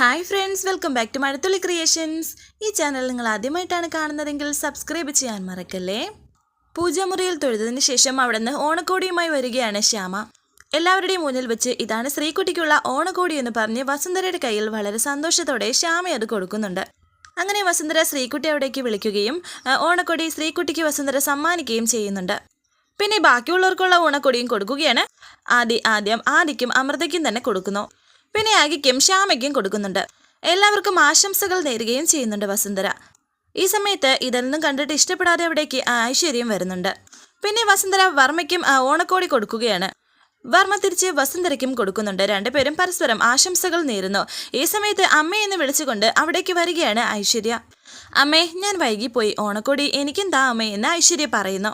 Hi friends welcome back to Mazhathulli creations ഈ channel നിങ്ങൾ ആദ്യമായിട്ടാണ് കാണുന്നതെങ്കിൽ സബ്സ്ക്രൈബ് ചെയ്യാൻ മറക്കല്ലേ? പൂജാമുറിയിൽ തൊഴുതതിന് ശേഷം അവിടുന്ന് ഓണക്കോടിയുമായി വരികയാണ് ശ്യാമ. എല്ലാവരുടെയും മുന്നിൽ വെച്ച് ഇതാണ് ശ്രീകുട്ടിക്കുള്ള ഓണക്കോടി എന്ന് പറഞ്ഞ് വസുന്ധരയുടെ കയ്യിൽ വളരെ സന്തോഷത്തോടെ ശ്യാമ അത് കൊടുക്കുന്നുണ്ട്. അങ്ങനെ വസുന്ധര ശ്രീകുട്ടി അവിടേക്ക് വിളിക്കുകയും ഓണക്കോടി ശ്രീകുട്ടിക്ക് വസുന്ധര സമ്മാനിക്കുകയും ചെയ്യുന്നുണ്ട്. പിന്നെ ബാക്കിയുള്ളവർക്കുള്ള ഓണക്കൊടിയും കൊടുക്കുകയാണ്. ആദി ആദ്യം ആദിക്കും അമൃതയ്ക്കും തന്നെ കൊടുക്കുന്നു. പിന്നെ ആകിക്കും ശ്യാമയ്ക്കും കൊടുക്കുന്നുണ്ട്. എല്ലാവർക്കും ആശംസകൾ നേരുകയും ചെയ്യുന്നുണ്ട് വസുന്ധര. ഈ സമയത്ത് ഇതൊന്നും കണ്ടിട്ട് ഇഷ്ടപ്പെടാതെ അവിടേക്ക് ഐശ്വര്യം വരുന്നുണ്ട്. പിന്നെ വസുന്ധര വർമ്മയ്ക്കും ഓണക്കോടി കൊടുക്കുകയാണ്. വർമ്മ തിരിച്ച് വസുന്ധരയ്ക്കും കൊടുക്കുന്നുണ്ട്. രണ്ടുപേരും പരസ്പരം ആശംസകൾ നേരുന്നു. ഈ സമയത്ത് അമ്മയെന്ന് വിളിച്ചുകൊണ്ട് അവിടേക്ക് വരികയാണ് ഐശ്വര്യ. അമ്മേ ഞാൻ വൈകിപ്പോയി. ഓണക്കോടി എനിക്കും താ അമ്മേ എന്ന് ഐശ്വര്യ പറയുന്നു.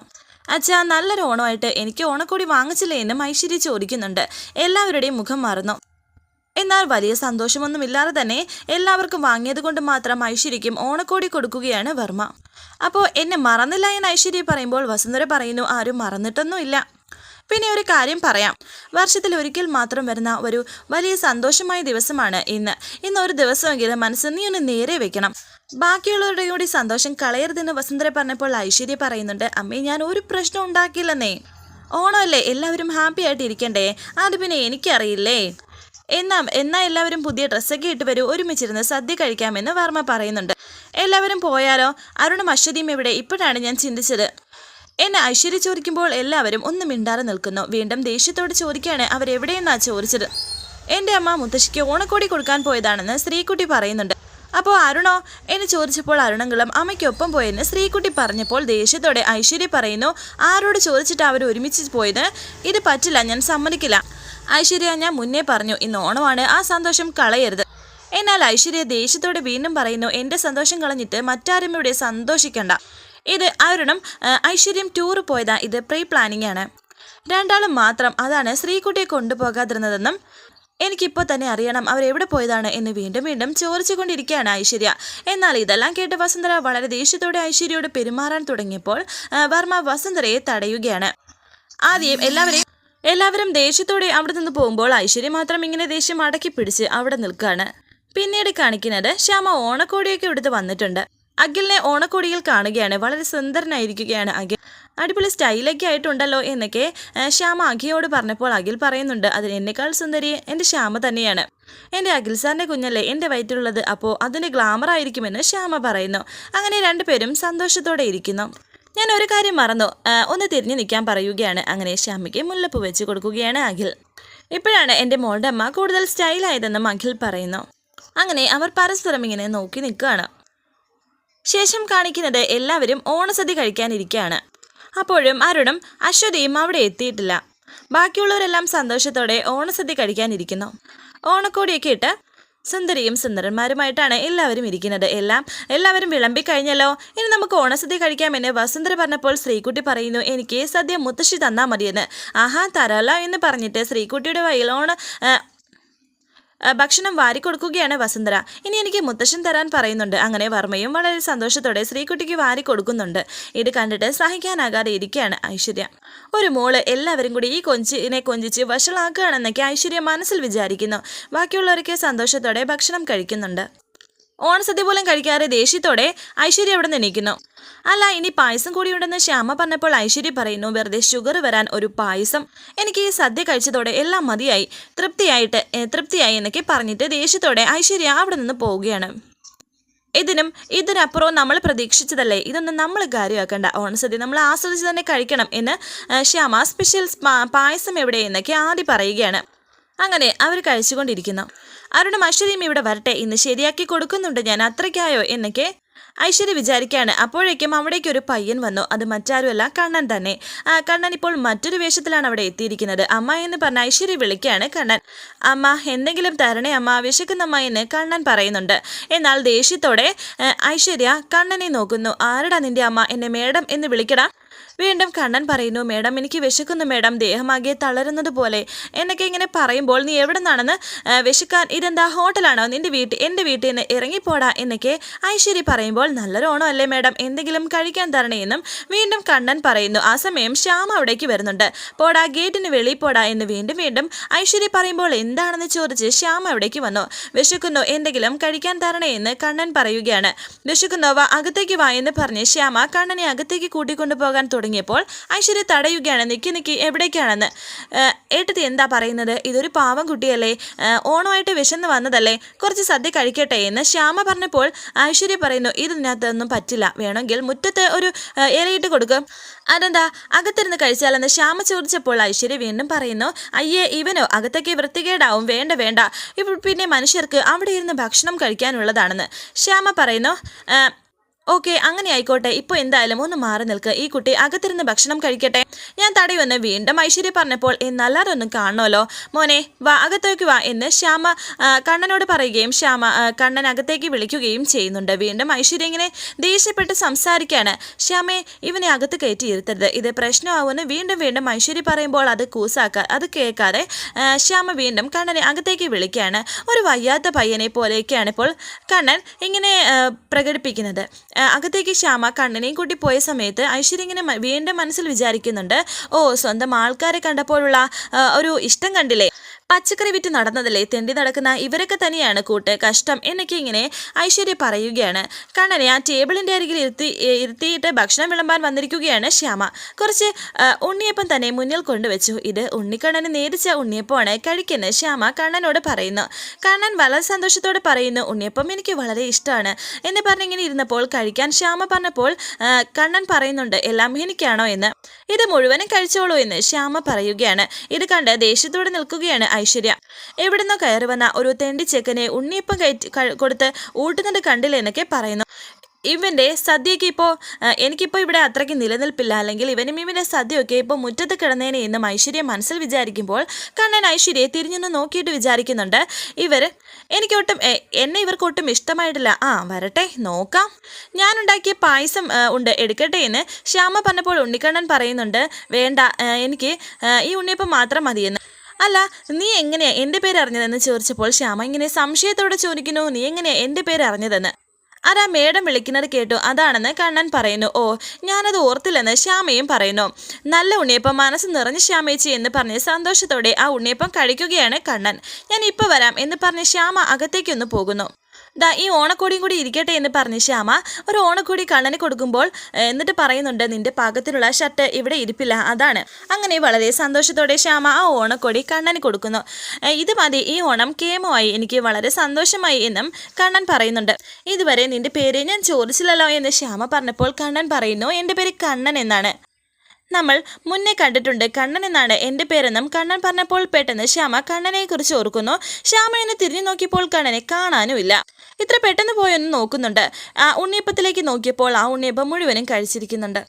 അച്ഛാ നല്ലൊരു ഓണമായിട്ട് എനിക്ക് ഓണക്കോടി വാങ്ങിച്ചില്ലേ എന്നും ഐശ്വര്യ ചോദിക്കുന്നുണ്ട്. എല്ലാവരുടെയും മുഖം മാറുന്നു. എന്നാൽ വലിയ സന്തോഷമൊന്നുമില്ലാതെ തന്നെ എല്ലാവർക്കും വാങ്ങിയത് കൊണ്ട് മാത്രം ഐശ്വര്യയ്ക്കും ഓണക്കോടി കൊടുക്കുകയാണ് വർമ്മ. അപ്പോൾ എന്നെ മറന്നില്ല എന്ന് ഐശ്വര്യ പറയുമ്പോൾ വസുന്ധര പറയുന്നു ആരും മറന്നിട്ടൊന്നുമില്ല. പിന്നെ ഒരു കാര്യം പറയാം. വർഷത്തിൽ ഒരിക്കൽ മാത്രം വരുന്ന ഒരു വലിയ സന്തോഷമായ ദിവസമാണ് ഇന്ന്. ഇന്ന് ഒരു ദിവസമെങ്കിലും മനസ്സ് നീ ഒന്ന് നേരെ വെക്കണം. ബാക്കിയുള്ളവരുടെ കൂടി സന്തോഷം കളയരുതെന്ന് വസുന്ധര പറഞ്ഞപ്പോൾ ഐശ്വര്യ പറയുന്നുണ്ട് അമ്മേ ഞാൻ ഒരു പ്രശ്നം ഉണ്ടാക്കിയില്ലെന്നേ. ഓണമല്ലേ? എല്ലാവരും ഹാപ്പി ആയിട്ട് ഇരിക്കണ്ടേ? അത് പിന്നെ എനിക്കറിയില്ലേ? എന്നാ എന്നാ എല്ലാവരും പുതിയ ഡ്രസ്സൊക്കെ ഇട്ട് വരും ഒരുമിച്ചിരുന്ന് സദ്യ കഴിക്കാമെന്ന് വർമ്മ പറയുന്നുണ്ട്. എല്ലാവരും പോയാലോ? അരുണും അശ്വതിയും എവിടെ ഇപ്പോഴാണ് ഞാൻ ചിന്തിച്ചത്. എന്നെ ഐശ്വര്യ ചോദിക്കുമ്പോൾ എല്ലാവരും ഒന്ന് മിണ്ടാതെ നിൽക്കുന്നു. വീണ്ടും ദേഷ്യത്തോട് ചോദിക്കുകയാണ് അവരെവിടെയെന്നാ ചോദിച്ചത്? എന്റെ അമ്മ മുത്തശ്ശിക്ക് ഓണക്കോടി കൊടുക്കാൻ പോയതാണെന്ന് ശ്രീകുട്ടി പറയുന്നുണ്ട്. അപ്പോൾ അരുണോ എന്ന് ചോദിച്ചപ്പോൾ അരുണങ്ങളും അമ്മയ്ക്കൊപ്പം പോയെന്ന് ശ്രീകുട്ടി പറഞ്ഞപ്പോൾ ദേഷ്യത്തോടെ ഐശ്വര്യ പറയുന്നു ആരോട് ചോദിച്ചിട്ട് അവർ ഒരുമിച്ച് പോയത്? ഇത് പറ്റില്ല ഞാൻ സമ്മതിക്കില്ല. ഐശ്വര്യ ഞാൻ മുന്നേ പറഞ്ഞു ഇന്ന് ഓണമാണ് ആ സന്തോഷം കളയരുത്. എന്നാൽ ഐശ്വര്യ ദേഷ്യത്തോടെ വീണ്ടും പറയുന്നു എന്റെ സന്തോഷം കളഞ്ഞിട്ട് മറ്റാരും ഇവിടെ സന്തോഷിക്കണ്ട. ഇത് അരുണം ഐശ്വര്യം ടൂർ പോയതാ ഇത് പ്രീ പ്ലാനിംഗ് ആണ് രണ്ടാളും മാത്രം അതാണ് ശ്രീകുട്ടിയെ കൊണ്ടുപോകാതിരുന്നതെന്നും എനിക്കിപ്പോൾ തന്നെ അറിയണം അവരെവിടെ പോയതാണ് എന്ന് വീണ്ടും വീണ്ടും ചോദിച്ചുകൊണ്ടിരിക്കുകയാണ് ഐശ്വര്യ. എന്നാൽ ഇതെല്ലാം കേട്ട് വസുന്ധര വളരെ ദേഷ്യത്തോടെ ഐശ്വര്യയോട് പെരുമാറാൻ തുടങ്ങിയപ്പോൾ വർമ്മ വസുന്ധരയെ തടയുകയാണ്. ആദ്യം എല്ലാവരെയും എല്ലാവരും ദേഷ്യത്തോടെ അവിടെ നിന്ന് പോകുമ്പോൾ ഐശ്വര്യ മാത്രം ഇങ്ങനെ ദേഷ്യം അടക്കി പിടിച്ച് അവിടെ നിൽക്കുകയാണ്. പിന്നീട് കാണിക്കുന്നത് ശ്യാമ ഓണക്കോടിയൊക്കെ എടുത്ത് വന്നിട്ടുണ്ട്. അഖിലിനെ ഓണക്കോടിയിൽ കാണുകയാണ്. വളരെ സുന്ദരനായിരിക്കുകയാണ് അഖിൽ. അടിപൊളി സ്റ്റൈലൊക്കെ ആയിട്ടുണ്ടല്ലോ എന്നൊക്കെ ശ്യാമ അഖിയോട് പറഞ്ഞപ്പോൾ അഖിൽ പറയുന്നുണ്ട് അതിന് എന്നെക്കാൾ സുന്ദരി എന്റെ ശ്യാമ തന്നെയാണ്. എന്റെ അഖിൽ സാറിന്റെ കുഞ്ഞല്ലേ എന്റെ വയറ്റിലുള്ളത് അപ്പോൾ അതിന് ഗ്ലാമർ ആയിരിക്കുമെന്ന് ശ്യാമ പറയുന്നു. അങ്ങനെ രണ്ടുപേരും സന്തോഷത്തോടെ ഇരിക്കുന്നു. ഞാൻ ഒരു കാര്യം മറന്നു. ഒന്ന് തിരിഞ്ഞു നിൽക്കാൻ പറയുകയാണ്. അങ്ങനെ ശ്യാമയ്ക്ക് മുല്ലപ്പ് വെച്ച് കൊടുക്കുകയാണ് അഖിൽ. ഇപ്പോഴാണ് എന്റെ മോളുടെ അമ്മ കൂടുതൽ സ്റ്റൈലായതെന്നും അഖിൽ പറയുന്നു. അങ്ങനെ അവർ പരസ്പരം ഇങ്ങനെ നോക്കി നിൽക്കുകയാണ്. ശേഷം കാണിക്കുന്നത് എല്ലാവരും ഓണസദ്യ കഴിക്കാനിരിക്കുകയാണ് അപ്പോഴും അരുണും അശ്വതിയും അവിടെ എത്തിയിട്ടില്ല. ബാക്കിയുള്ളവരെല്ലാം സന്തോഷത്തോടെ ഓണസദ്യ കഴിക്കാനിരിക്കുന്നു. ഓണക്കോടിയൊക്കെ ഇട്ട് സുന്ദരിയും സുന്ദരന്മാരുമായിട്ടാണ് എല്ലാവരും ഇരിക്കുന്നത്. എല്ലാം എല്ലാവരും വിളമ്പി കഴിഞ്ഞല്ലോ ഇനി നമുക്ക് ഓണസദ്യ കഴിക്കാമെന്ന് വസുന്ധര പറഞ്ഞപ്പോൾ ശ്രീകുട്ടി പറയുന്നു എനിക്ക് സദ്യ മുത്തശ്ശി തന്നാൽ മതിയെന്ന്. ആഹാ തരാലോ എന്ന് പറഞ്ഞിട്ട് ശ്രീകുട്ടിയുടെ ഓണ ഭക്ഷണം വാരിക്കൊടുക്കുകയാണ് വസുന്ധര. ഇനി എനിക്ക് മുത്തശ്ശൻ തരാൻ പറയുന്നുണ്ട്. അങ്ങനെ വർമ്മയും വളരെ സന്തോഷത്തോടെ ശ്രീകുട്ടിക്ക് വാരി കൊടുക്കുന്നുണ്ട്. ഇത് കണ്ടിട്ട് സഹിക്കാനാകാതെ ഇരിക്കുകയാണ് ഐശ്വര്യ. ഒരു മോൾ എല്ലാവരും കൂടി ഈ കൊഞ്ചിനെ കൊഞ്ചിച്ച് വഷളാക്കുകയാണെന്നൊക്കെ ഐശ്വര്യ മനസ്സിൽ വിചാരിക്കുന്നു. ബാക്കിയുള്ളവരൊക്കെ സന്തോഷത്തോടെ ഭക്ഷണം കഴിക്കുന്നുണ്ട്. ഓണസദ്യ പോലും കഴിക്കാതെ ദേഷ്യത്തോടെ ഐശ്വര്യ അവിടെ നിന്നിരിക്കുന്നു അല്ല ഇനി പായസം കൂടി കൂടിയുണ്ടെന്ന് ശ്യാമ പറഞ്ഞപ്പോൾ ഐശ്വര്യ പറയുന്നു വെറുതെ ഷുഗർ വരാൻ ഒരു പായസം. എനിക്ക് ഈ സദ്യ കഴിച്ചതോടെ എല്ലാം മതിയായി. തൃപ്തിയായിട്ട് തൃപ്തിയായി എന്നൊക്കെ പറഞ്ഞിട്ട് ദേഷ്യത്തോടെ ഐശ്വര്യ അവിടെ നിന്ന് പോവുകയാണ്. ഇതിനും ഇതിനപ്പുറവും നമ്മൾ പ്രതീക്ഷിച്ചതല്ലേ? ഇതൊന്നും നമ്മൾ കാര്യമാക്കണ്ട. ഓണസദ്യ നമ്മൾ ആസ്വദിച്ച് തന്നെ കഴിക്കണം എന്ന് ശ്യാമ സ്പെഷ്യൽ പായസം എവിടെ എന്നൊക്കെ ആദ്യം പറയുകയാണ്. അങ്ങനെ അവർ കഴിച്ചുകൊണ്ടിരിക്കുന്നു. അരുണും മഷരീം ഇവിടെ വരട്ടെ ഇന്ന് ശരിയാക്കി കൊടുക്കുന്നുണ്ട് ഞാൻ അത്രയ്ക്കായോ? എന്നൊക്കെ ഐശ്വര്യ വിചാരിക്കുകയാണ്. അപ്പോഴേക്കും അവിടേക്ക് ഒരു പയ്യൻ വന്നു. അത് മറ്റാരുമല്ല കണ്ണൻ തന്നെ. ആ കണ്ണൻ ഇപ്പോൾ മറ്റൊരു വേഷത്തിലാണ് അവിടെ എത്തിയിരിക്കുന്നത്. അമ്മ എന്ന് പറഞ്ഞ ഐശ്വര്യ വിളിക്കുകയാണ് കണ്ണൻ. അമ്മ എന്തെങ്കിലും തരണേ അമ്മ വിശക്കുന്നമ്മ എന്ന് കണ്ണൻ പറയുന്നുണ്ട്. എന്നാൽ ദേഷ്യത്തോടെ ഐശ്വര്യ കണ്ണനെ നോക്കുന്നു. ആരടാ നിന്റെ അമ്മ? എന്നെ മേഡം എന്ന് വിളിക്കടാ. വീണ്ടും കണ്ണൻ പറയുന്നു മേഡം എനിക്ക് വിശക്കുന്നു മേഡം. ദേഹമാകെ തളരുന്നത് പോലെ എന്നൊക്കെ ഇങ്ങനെ പറയുമ്പോൾ നീ എവിടെ നിന്നാണെന്ന്? വിശക്കാൻ ഇതെന്താ? ഹോട്ടലാണോ? നിന്റെ വീട്ടിൽ എന്റെ വീട്ടിൽ നിന്ന് ഇറങ്ങിപ്പോടാ എന്നൊക്കെ ഐശ്വര്യ പറയുമ്പോൾ നല്ലൊരു ഓണം അല്ലേ മേഡം. എന്തെങ്കിലും കഴിക്കാൻ തരണേ എന്നും വീണ്ടും കണ്ണൻ പറയുന്നു. ആ സമയം ശ്യാമ അവിടേക്ക് വരുന്നുണ്ട്. പോടാ ഗേറ്റിന് വെളി പോടാ എന്ന് വീണ്ടും വീണ്ടും ഐശ്വര്യ പറയുമ്പോൾ എന്താണെന്ന് ചോദിച്ച് ശ്യാമ അവിടേക്ക് വന്നു. വിശക്കുന്നു എന്തെങ്കിലും കഴിക്കാൻ തരണേ എന്ന് കണ്ണൻ പറയുകയാണ്. വിശക്കുന്നോ വാ അകത്തേക്ക് വാ എന്ന് പറഞ്ഞ് ശ്യാമ കണ്ണനെ അകത്തേക്ക് കൂട്ടിക്കൊണ്ടു പോകാൻ തുടങ്ങിയപ്പോൾ ഐശ്വര്യ തടയുകയാണ് നിക്കി നിക്കി എവിടേക്കാണെന്ന്? "ഏഹ്, ഏട്ടത്തി എന്താ പറയുന്നത്? ഇതൊരു പാവം കുട്ടിയല്ലേ ഓണമായിട്ട് വിശന്ന് വന്നതല്ലേ കുറച്ച് സദ്യ കഴിക്കട്ടെ എന്ന് ശ്യാമ പറഞ്ഞപ്പോൾ ഐശ്വര്യ പറയുന്നു ഇതിനകത്തൊന്നും പറ്റില്ല വേണമെങ്കിൽ മുറ്റത്ത് ഒരു ഇലയിട്ട് കൊടുക്കും. അതെന്താ? അകത്തിരുന്ന് കഴിച്ചാലെന്ന്? ശ്യാമ ചോദിച്ചപ്പോൾ ഐശ്വര്യ വീണ്ടും പറയുന്നു അയ്യേ ഇവനോ അകത്തേക്ക് വൃത്തികേടാവും വേണ്ട വേണ്ട ഇപ്പോൾ പിന്നെ മനുഷ്യർക്ക് അവിടെ ഇരുന്ന് ഭക്ഷണം കഴിക്കാനുള്ളതാണെന്ന്. ശ്യാമ പറയുന്നു "ഏഹ്, ഓക്കെ അങ്ങനെ ആയിക്കോട്ടെ. ഇപ്പോൾ എന്തായാലും ഒന്ന് മാറി നിൽക്ക്. ഈ കുട്ടി അകത്തിരുന്ന് ഭക്ഷണം കഴിക്കട്ടെ. ഞാൻ തടയുമെന്ന് വീണ്ടും ഐശ്വര്യ പറഞ്ഞപ്പോൾ എന്നല്ലാതെ ഒന്നും കാണുമല്ലോ. മോനെ വാ അകത്തേക്ക് വാ എന്ന് ശ്യാമ കണ്ണനോട് പറയുകയും ശ്യാമ കണ്ണൻ അകത്തേക്ക് വിളിക്കുകയും ചെയ്യുന്നുണ്ട്. വീണ്ടും ഐശ്വര്യ ഇങ്ങനെ ദേഷ്യപ്പെട്ട് സംസാരിക്കുകയാണ് ശ്യാമെ ഇവനെ അകത്ത് കയറ്റി ഇരുത്തരുത്. ഇത് പ്രശ്നമാവുമെന്ന് വീണ്ടും വീണ്ടും ഐശ്വര്യ പറയുമ്പോൾ അത് കൂസാക്ക അത് കേൾക്കാതെ ശ്യാമ വീണ്ടും കണ്ണനെ അകത്തേക്ക് വിളിക്കുകയാണ്. ഒരു വയ്യാത്ത പയ്യനെ പോലെയൊക്കെയാണ് ഇപ്പോൾ കണ്ണൻ ഇങ്ങനെ പ്രകടിപ്പിക്കുന്നത്. അകത്തേക്ക് ശ്യാമ കണ്ണനെയും കൂട്ടി പോയ സമയത്ത് ഐശ്വര്യ ഇങ്ങനെ വീണ്ടും മനസ്സിൽ വിചാരിക്കുന്നുണ്ട്. ഓ സ്വന്തം ആൾക്കാരെ കണ്ടപ്പോഴുള്ള ഒരു ഇഷ്ടം കണ്ടില്ലേ? പച്ചക്കറി വിറ്റ് നടന്നതല്ലേ? തെണ്ടി നടക്കുന്ന ഇവരൊക്കെ തന്നെയാണ് കൂട്ട് കഷ്ടം എന്നൊക്കെ ഇങ്ങനെ ഐശ്വര്യ പറയുകയാണ്. കണ്ണനെ ആ ടേബിളിന്റെ അരികിൽ ഇരുത്തി ഇരുത്തിയിട്ട് ഭക്ഷണം വിളമ്പാൻ വന്നിരിക്കുകയാണ് ശ്യാമ. കുറച്ച് ഉണ്ണിയപ്പം തന്നെ മുന്നിൽ കൊണ്ടുവച്ചു. ഇത് ഉണ്ണിക്കണ്ണന് നേരിച്ച ഉണ്ണിയപ്പമാണ്. കഴിക്കുന്നത് ശ്യാമ കണ്ണനോട് പറയുന്നു. കണ്ണൻ വളരെ സന്തോഷത്തോടെ പറയുന്നു ഉണ്ണിയപ്പം എനിക്ക് വളരെ ഇഷ്ടമാണ് എന്ന് പറഞ്ഞിങ്ങനെ ഇരുന്നപ്പോൾ കഴിക്കാൻ ശ്യാമ പറഞ്ഞപ്പോൾ കണ്ണൻ പറയുന്നുണ്ട് എല്ലാം എനിക്കാണോ എന്ന്. ഇത് മുഴുവനും കഴിച്ചോളൂ എന്ന് ശ്യാമ പറയുകയാണ്. ഇത് കണ്ട് ദേഷ്യത്തോടെ നിൽക്കുകയാണ് ഐശ്വര്യ. എവിടുന്നോ കയറി വന്ന ഒരു തെണ്ടിച്ചെക്കനെ ഉണ്ണിയപ്പം കയറ്റി കൊടുത്ത് ഊട്ടുന്നത് കണ്ടില്ല എന്നൊക്കെ പറയുന്നു. ഇവന്റെ സദ്യയൊക്കെ ഇപ്പോൾ എനിക്കിപ്പോൾ ഇവിടെ അത്രയ്ക്ക് നിലനിൽപ്പില്ല. അല്ലെങ്കിൽ ഇവനും ഇവന്റെ സദ്യയൊക്കെ ഇപ്പോൾ മുറ്റത്ത് കിടന്നേനെ എന്നും ഐശ്വര്യ മനസ്സിൽ വിചാരിക്കുമ്പോൾ കണ്ണൻ ഐശ്വര്യയെ തിരിഞ്ഞൊന്ന് നോക്കിയിട്ട് വിചാരിക്കുന്നുണ്ട്. ഇവർ എനിക്കൊട്ടും എന്നെ ഇവർക്കൊട്ടും ഇഷ്ടമായിട്ടില്ല. ആ വരട്ടെ നോക്കാം. ഞാനുണ്ടാക്കിയ പായസം ഉണ്ട് എടുക്കട്ടെ എന്ന് ശ്യാമ പറഞ്ഞപ്പോൾ ഉണ്ണിക്കണ്ണൻ പറയുന്നുണ്ട്. വേണ്ട എനിക്ക് ഈ ഉണ്ണിയപ്പം മാത്രം മതിയെന്ന്. അല്ല നീ എങ്ങനെയാ എന്റെ പേര് അറിഞ്ഞതെന്ന് ചോദിച്ചപ്പോൾ ശ്യാമ ഇങ്ങനെ സംശയത്തോടെ ചോദിക്കുന്നു നീ എങ്ങനെയാ എന്റെ പേര് അറിഞ്ഞതെന്ന്? അതാ മേഡം വിളിക്കുന്നത് കേട്ടു. അതാണെന്ന് കണ്ണൻ പറയുന്നു. ഓ ഞാനത് ഓർത്തില്ലെന്ന് ശ്യാമയും പറയുന്നു. നല്ല ഉണ്ണിയപ്പം മനസ്സ് നിറഞ്ഞ ശ്യാമേച്ചി എന്ന് പറഞ്ഞ് സന്തോഷത്തോടെ ആ ഉണ്ണിയപ്പം കഴിക്കുകയാണ് കണ്ണൻ. ഞാൻ ഇപ്പോൾ വരാം എന്ന് പറഞ്ഞ് ശ്യാമ അകത്തേക്കൊന്ന് പോകുന്നു. ദാ ഈ ഓണക്കോടിയും കൂടി ഇരിക്കട്ടെ എന്ന് പറഞ്ഞ് ശ്യാമ ഒരു ഓണക്കോടി കണ്ണന് കൊടുക്കുമ്പോൾ എന്നിട്ട് പറയുന്നുണ്ട് നിന്റെ പാകത്തിലുള്ള ഷർട്ട് ഇവിടെ ഇരിപ്പില്ല. അതാണ്. അങ്ങനെ വളരെ സന്തോഷത്തോടെ ശ്യാമ ആ ഓണക്കോടി കണ്ണന് കൊടുക്കുന്നു. ഇത് മതി ഈ ഓണം കേമമായി എനിക്ക് വളരെ സന്തോഷമായി എന്നും കണ്ണൻ പറയുന്നുണ്ട്. ഇതുവരെ നിന്റെ പേര് ഞാൻ ചോദിച്ചില്ലല്ലോ എന്ന് ശ്യാമ പറഞ്ഞപ്പോൾ കണ്ണൻ പറയുന്നു എന്റെ പേര് കണ്ണൻ എന്നാണ്. നമ്മൾ മുന്നേ കണ്ടിട്ടുണ്ട് കണ്ണൻ എന്നാണ് എന്റെ പേരെന്നും കണ്ണൻ പറഞ്ഞപ്പോൾ പെട്ടെന്ന് ശ്യാമ കണ്ണനെക്കുറിച്ച് ഓർക്കുന്നു. ശ്യാമ എന്ന് തിരിഞ്ഞു നോക്കിയപ്പോൾ കണ്ണനെ കാണാനുമില്ല. ഇത്ര പെട്ടെന്ന് പോയൊന്ന് നോക്കുന്നുണ്ട്. ആ ഉണ്ണിയപ്പത്തിലേക്ക് നോക്കിയപ്പോൾ ആ ഉണ്ണിയപ്പം മുഴുവനും കഴിച്ചിരിക്കുന്നുണ്ട്.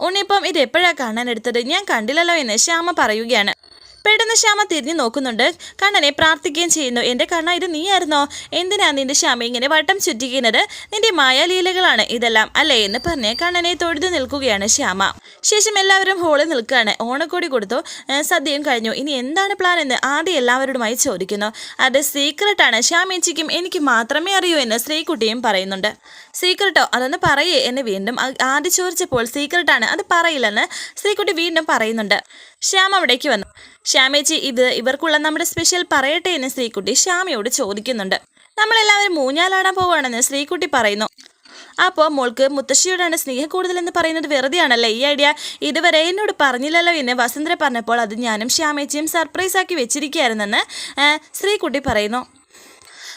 ഉണ്ണിയപ്പം ഇത് എപ്പോഴാണ് കാണാൻ എടുത്തത്? ഞാൻ കണ്ടില്ലല്ലോ എന്ന് ശ്യാമ പറയുകയാണ്. പെട്ടെന്ന് ശ്യാമ തിരിഞ്ഞു നോക്കുന്നുണ്ട്. കണ്ണനെ പ്രാർത്ഥിക്കുകയും ചെയ്യുന്നു. എന്റെ കണ്ണ ഇത് നീയായിരുന്നോ? എന്തിനാ നിന്റെ ശ്യാമ ഇങ്ങനെ വട്ടം ചുറ്റിക്കുന്നത് നിന്റെ മായാലീലകളാണ് ഇതെല്ലാം അല്ലേ? എന്ന് പറഞ്ഞ് കണ്ണനെ തൊഴുതു നിൽക്കുകയാണ് ശ്യാമ. ശേഷം എല്ലാവരും ഹോളിൽ നിൽക്കുകയാണ്. ഓണക്കോടി കൊടുത്തു. സദ്യയും കഴിഞ്ഞു. ഇനി എന്താണ് പ്ലാൻ എന്ന് ആദ്യം എല്ലാവരോടുമായി ചോദിക്കുന്നു. അത് സീക്രട്ടാണ്. ശ്യാമേച്ചിക്കും എനിക്ക് മാത്രമേ അറിയൂ എന്ന് ശ്രീകുട്ടിയും പറയുന്നുണ്ട്. സീക്രട്ടോ? അതൊന്ന് പറയേ എന്ന് വീണ്ടും ആദ്യം ചോദിച്ചപ്പോൾ സീക്രട്ടാണ് അത് പറയില്ലെന്ന് ശ്രീകുട്ടി വീണ്ടും പറയുന്നുണ്ട്. ശ്യാം അവിടേക്ക് വന്നു. ശ്യാമേച്ചി ഇത് ഇവർക്കുള്ള നമ്മുടെ സ്പെഷ്യൽ പറയട്ടെ എന്ന് ശ്രീകുട്ടി ശ്യാമയോട് ചോദിക്കുന്നുണ്ട്. നമ്മളെല്ലാവരും മൂഞ്ഞാലാടാൻ പോവുകയാണെന്ന് ശ്രീകുട്ടി പറയുന്നു. അപ്പോൾ മോൾക്ക് മുത്തശ്ശിയോടാണ് സ്നേഹം കൂടുതലെന്ന് പറയുന്നത് വെറുതെയാണല്ലേ ഈ ഐഡിയ? ഇതുവരെ എന്നോട് പറഞ്ഞില്ലല്ലോ എന്ന് വസന്തര പറഞ്ഞപ്പോൾ അത് ഞാനും ശ്യാമേച്ചിയും സർപ്രൈസാക്കി വെച്ചിരിക്കുകയായിരുന്നെന്ന് ശ്രീകുട്ടി പറയുന്നു.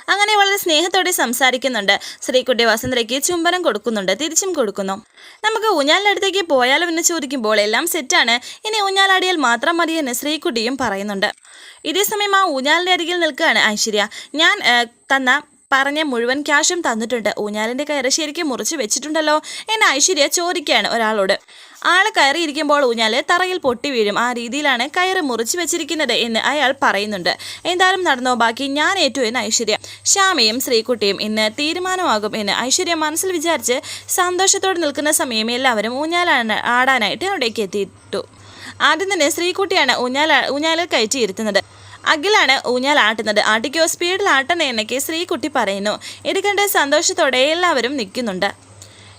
അങ്ങനെ വളരെ സ്നേഹത്തോടെ സംസാരിക്കുന്നുണ്ട്. ശ്രീകുട്ടി വസുന്ധരയ്ക്ക് ചുംബനം കൊടുക്കുന്നുണ്ട്. തിരിച്ചും കൊടുക്കുന്നു. നമുക്ക് ഊഞ്ഞാലിനടുത്തേക്ക് പോയാലോ എന്ന് ചോദിക്കുമ്പോൾ എല്ലാം സെറ്റാണ് ഇനി ഊഞ്ഞാലാടിയാൽ മാത്രം മതിയെന്ന് ശ്രീകുട്ടിയും പറയുന്നുണ്ട്. ഇതേ സമയം ആ ഊഞ്ഞാലിന്റെ അരികിൽ നിൽക്കുകയാണ് ഐശ്വര്യ. ഞാൻ തന്ന പറഞ്ഞ മുഴുവൻ ക്യാഷും തന്നിട്ടുണ്ട്. ഊഞ്ഞാലിന്റെ കയറ് ശരിക്കും മുറിച്ച് വെച്ചിട്ടുണ്ടല്ലോ എന്ന് ഐശ്വര്യ ചോദിക്കുകയാണ് ഒരാളോട്. ആൾ കയറിയിരിക്കുമ്പോൾ ഊഞ്ഞാൽ തറയിൽ പൊട്ടി വീഴും. ആ രീതിയിലാണ് കയറ് മുറിച്ച് വെച്ചിരിക്കുന്നത് എന്ന് അയാൾ പറയുന്നുണ്ട്. എന്തായാലും നടന്നോ ബാക്കി ഞാൻ ഏറ്റു എന്ന് ഐശ്വര്യ. ശ്യാമയും ശ്രീകുട്ടിയും ഇന്ന് തീരുമാനമാകും എന്ന് ഐശ്വര്യ മനസ്സിൽ വിചാരിച്ച് സന്തോഷത്തോടെ നിൽക്കുന്ന സമയം എല്ലാവരും ഊഞ്ഞാലാണ് ആടാനായിട്ട് അവിടേക്ക് എത്തിയിട്ടു. ആദ്യം തന്നെ ശ്രീകുട്ടിയാണ് ഊഞ്ഞാൽ ഊഞ്ഞാലിൽ കയറ്റിയിരുത്തുന്നത് അഖിലാണ് ഊഞ്ഞാൽ ആട്ടുന്നത്. ആട്ടിക്കോ സ്പീഡിൽ ആട്ടണേ എന്നൊക്കെ ശ്രീകുട്ടി പറയുന്നു. ഇത് കണ്ട് സന്തോഷത്തോടെ എല്ലാവരും നിൽക്കുന്നുണ്ട്.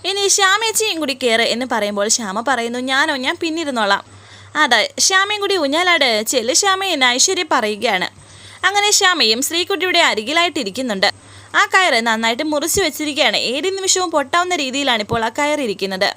ഇനി ശ്യാമേച്ചിയും കൂടി കയറ് എന്ന് പറയുമ്പോൾ ശ്യാമ പറയുന്നു ഞാനോ ഞാൻ പിന്നിരുന്നോളാം. അതെ ശ്യാമയും കൂടി ഊഞ്ഞാലാട് ചെല്ലു ശ്യാമ എന്ന് ഐശ്വര്യ പറയുകയാണ്. അങ്ങനെ ശ്യാമയും ശ്രീകുട്ടിയുടെ അരികിലായിട്ടിരിക്കുന്നുണ്ട് ആ കയറ് നന്നായിട്ട് മുറിച്ചു വെച്ചിരിക്കുകയാണ്. ഏത് നിമിഷവും പൊട്ടാവുന്ന രീതിയിലാണ് ഇപ്പോൾ ആ കയറിയിരിക്കുന്നത്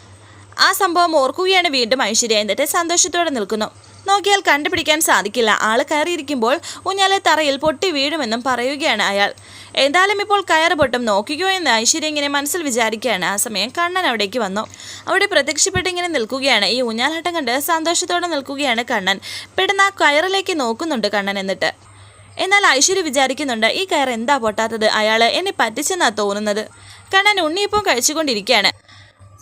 ആ സംഭവം ഓർക്കുകയാണ് വീണ്ടും ഐശ്വര്യ. എന്നിട്ട് സന്തോഷത്തോടെ നിൽക്കുന്നു. നോക്കിയാൽ കണ്ടുപിടിക്കാൻ സാധിക്കില്ല. ആൾ കയറിയിരിക്കുമ്പോൾ ഊഞ്ഞാലെ തറയിൽ പൊട്ടി വീഴുമെന്നും പറയുകയാണ് അയാൾ. എന്തായാലും ഇപ്പോൾ കയറ് പൊട്ടും നോക്കിക്കോ എന്ന് ഐശ്വര്യ ഇങ്ങനെ മനസ്സിൽ വിചാരിക്കുകയാണ്. ആ സമയം കണ്ണൻ അവിടേക്ക് വന്നു. അവിടെ പ്രത്യക്ഷപ്പെട്ട് ഇങ്ങനെ നിൽക്കുകയാണ്. ഈ ഊഞ്ഞാലാട്ടം കണ്ട് സന്തോഷത്തോടെ നിൽക്കുകയാണ് കണ്ണൻ. പെട്ടെന്ന് ആ കയറിലേക്ക് നോക്കുന്നുണ്ട് കണ്ണൻ എന്നിട്ട്. എന്നാൽ ഐശ്വര്യ വിചാരിക്കുന്നുണ്ട് ഈ കയർ എന്താ പൊട്ടാത്തത്? അയാൾ എന്നെ പറ്റിച്ചെന്നാ തോന്നുന്നത്. കണ്ണൻ ഉണ്ണിയപ്പം കഴിച്ചുകൊണ്ടിരിക്കുകയാണ്.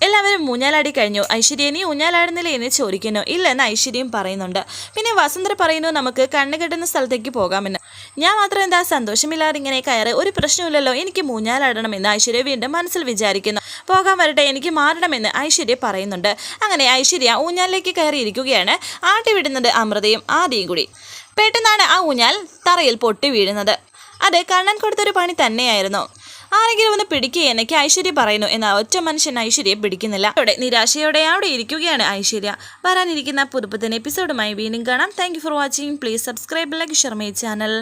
എല്ലാവരും ഊഞ്ഞാലാടി കഴിഞ്ഞു. ഐശ്വര്യ നീ ഊഞ്ഞാലാടുന്നില്ലേ എന്ന് ചോദിക്കുന്നു. ഇല്ലെന്ന് ഐശ്വര്യം പറയുന്നുണ്ട്. പിന്നെ വസുന്ധര പറയുന്നു നമുക്ക് കണ്ണുകെട്ടുന്ന സ്ഥലത്തേക്ക് പോകാമെന്ന്. ഞാൻ മാത്രം എന്താ സന്തോഷമില്ലാതെ ഇങ്ങനെ കയറി ഒരു പ്രശ്നമില്ലല്ലോ എനിക്ക് മൂഞ്ഞാലാടണമെന്ന് ഐശ്വര്യ വീണ്ടും മനസ്സിൽ വിചാരിക്കുന്നു. പോകാൻ വരട്ടെ എനിക്ക് മാറണമെന്ന് ഐശ്വര്യ പറയുന്നുണ്ട്. അങ്ങനെ ഐശ്വര്യ ഊഞ്ഞാലിലേക്ക് കയറിയിരിക്കുകയാണ്. ആട്ടി വിടുന്നത് അമൃതയും ആദ്യം കൂടി. പെട്ടെന്നാണ് ആ ഊഞ്ഞാൽ തറയിൽ പൊട്ടി വീഴുന്നത്. അത് കണ്ണൻ കൊടുത്തൊരു പണി തന്നെയായിരുന്നു. ആരെങ്കിലും ഒന്ന് പിടിക്കുക എന്നൊക്കെ ഐശ്വര്യ പറയുന്നു എന്നാൽ ഒറ്റ മനുഷ്യൻ ഐശ്വര്യയെ പിടിക്കുന്നില്ല. അവിടെ നിരാശയോടെ അവിടെ ഇരിക്കുകയാണ് ഐശ്വര്യ. വരാനിരിക്കുന്ന പുതുപ്പത്തിന് എപ്പിസോഡുമായി വീണ്ടും കാണാം. Thank for watching please subscribe like share my channel